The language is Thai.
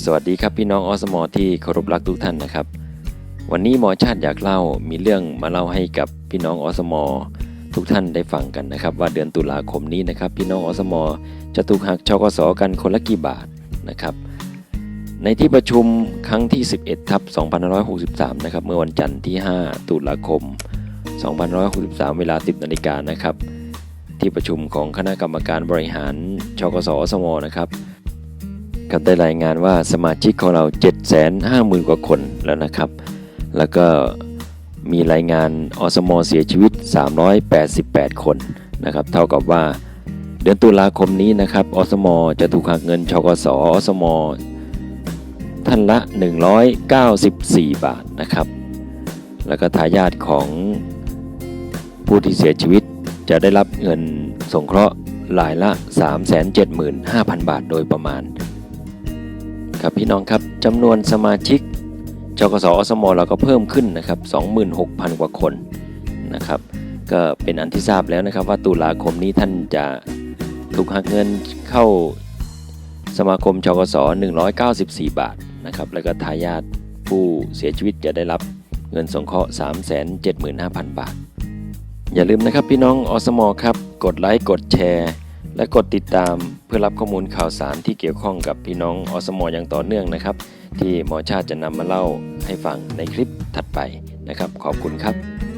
สวัสดีครับพี่น้องอสมที่เคารพรักทุกท่านนะครับ วันนี้หมอชาติอยากเล่ามีเรื่องมาเล่าให้กับพี่น้องอสมทุกท่านได้ฟังกันนะครับ ว่าเดือนตุลาคมนี้นะครับ พี่น้องอสมจะถูกหักชกสกันคนละกี่บาทนะครับ ในที่ประชุมครั้งที่ 11ทับ2563 นะครับ เมื่อวันจันทร์ที่ 5 ตุลาคม 2563 เวลา 10นาฬิกานะครับ ที่ประชุมของคณะกรรมการบริหารชกสอสมนะครับ ครับได้รายงานว่าสมาชิกของเรา 750,000 กว่าคนแล้วนะครับ แล้วก็มีรายงานอสมเสียชีวิต 388 คนนะครับ เท่ากับว่าเดือนตุลาคมนี้นะครับอสมจะถูกหักเงินชกสอสมท่านละ 194 บาทนะครับ แล้วก็ทายาทของผู้ที่เสียชีวิตจะได้รับเงินสงเคราะห์รายละ 375,000 บาทโดยประมาณ ครับพี่น้องครับจำนวนสมาชิกจกสอสมเราก็เพิ่มขึ้นนะครับ26,000 กว่าคนนะครับ ก็เป็นอันที่ทราบแล้วนะครับว่าตุลาคมนี้ท่านจะถูกหักเงินเข้าสมาคมจกส194 บาทนะครับแล้วก็ทายาทผู้เสียชีวิตจะได้รับเงินสงเคราะห์ 375,000 บาท อย่าลืมนะครับพี่น้องอสมครับ กดไลค์กดแชร์ และกดติดตามเพื่อรับข้อมูลข่าวสารที่เกี่ยวข้องกับพี่น้องอสมอย่างต่อเนื่องนะครับ ที่หมอชาติจะนำมาเล่าให้ฟังในคลิปถัดไปนะครับ ขอบคุณครับ